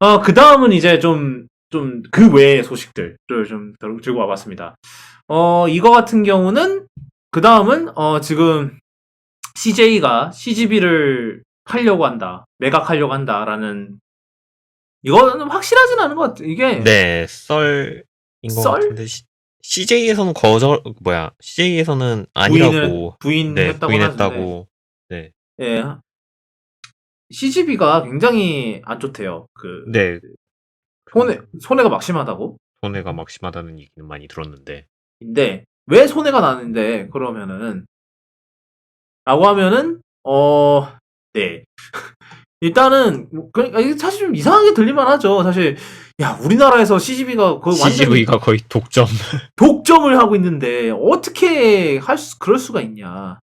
어, 그 다음은 이제 좀, 좀, 그 외의 소식들을 좀 들- 들고 와봤습니다. 어, 이거 같은 경우는, 그 다음은, 어, 지금, CJ가 CGV를 팔려고 한다. 매각하려고 한다라는, 이거는 확실하진 않은 것 같아. 이게, 네, 썰인 것 썰? 같은데 시, CJ에서는 거절 뭐야? CJ에서는 부인을, 아니라고 네, 부인했다고 하는데, 부인했다고. 네. 예. CGV가 굉장히 안 좋대요. 그, 네, 손해, 손해가 막심하다고? 손해가 막심하다는 얘기는 많이 들었는데. 인데 왜 손해가 나는데 그러면은 라고 하면은 어 네 일단은 뭐, 그러니까 이게 사실 좀 이상하게 들릴만 하죠 사실 야 우리나라에서 CGV가 거의 완전 CGV가 거의 독점. 독점을 하고 있는데 어떻게 할 수, 그럴 수가 있냐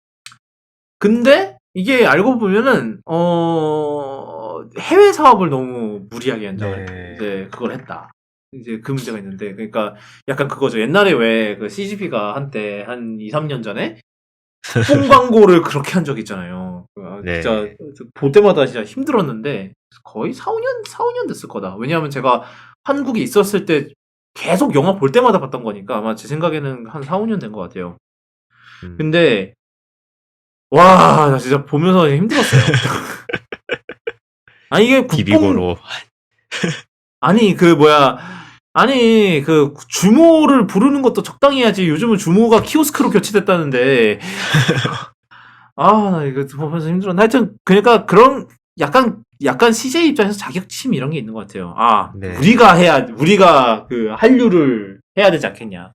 근데 이게 알고 보면은 어 해외 사업을 너무 무리하게 한다고 네. 이제 그걸 했다. 이제 그 문제가 있는데 그러니까 약간 그거죠. 옛날에 왜 그 CGV가 한때 한 2, 3년 전에 뽕 광고를 그렇게 한적 있잖아요. 그 아, 네. 진짜 볼 때마다 진짜 힘들었는데 거의 4, 5년 4, 5년 됐을 거다. 왜냐하면 제가 한국에 있었을 때 계속 영화 볼 때마다 봤던 거니까 아마 제 생각에는 한 4, 5년 된 것 같아요. 음. 근데 와, 나 진짜 보면서 힘들었어요. 아니 이게 국뽕 비비고로. 아니 그 뭐야 아니 그 주모를 부르는 것도 적당히 해야지 요즘은 주모가 키오스크로 교체됐다는데 아 나 이거 보면서 힘들어 하여튼 그러니까 그런 약간 약간 CJ 입장에서 자격심 이런 게 있는 것 같아요 아 네. 우리가 해야 우리가 그 한류를 해야 되지 않겠냐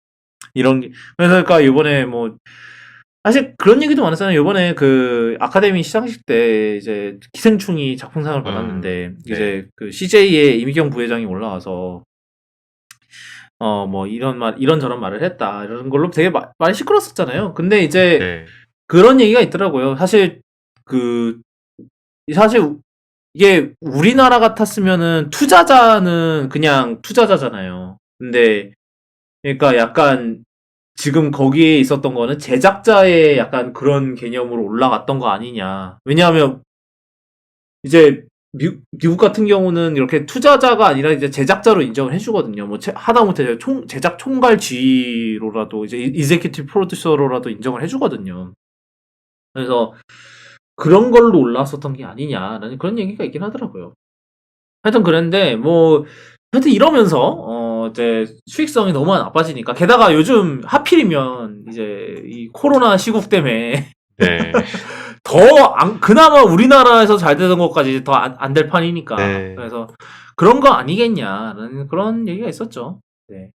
이런 게 그래서 그러니까 이번에 뭐 사실 그런 얘기도 많았잖아요. 이번에 그 아카데미 시상식 때 이제 기생충이 작품상을 받았는데 네. 이제 그 CJ의 이미경 부회장이 올라와서 어 뭐 이런 말 이런 저런 말을 했다 이런 걸로 되게 마- 많이 시끄러웠었잖아요. 근데 이제 네. 그런 얘기가 있더라고요. 사실 그 사실 이게 우리나라 같았으면은 투자자는 그냥 투자자잖아요. 근데 그러니까 약간 지금 거기에 있었던 거는 제작자의 약간 그런 개념으로 올라갔던 거 아니냐. 왜냐하면 이제 미, 미국 같은 경우는 이렇게 투자자가 아니라 이제 제작자로 인정을 해주거든요. 뭐 제- 하다못해 총, 제작 총괄 지휘로라도 이제 이제큐티브 프로듀서로라도 인정을 해주거든요. 그래서 그런 걸로 올라왔었던 게 아니냐라는 그런 얘기가 있긴 하더라고요. 하여튼 그랬는데 뭐 하여튼 이러면서 어 이제 수익성이 너무 나빠지니까 게다가 요즘 하필이면 이제 이 코로나 시국 때문에 네. 더 안- 그나마 우리나라에서 잘 되던 것까지 더 안 될 판이니까 네. 그래서 그런 거 아니겠냐라는 그런 얘기가 있었죠. 네.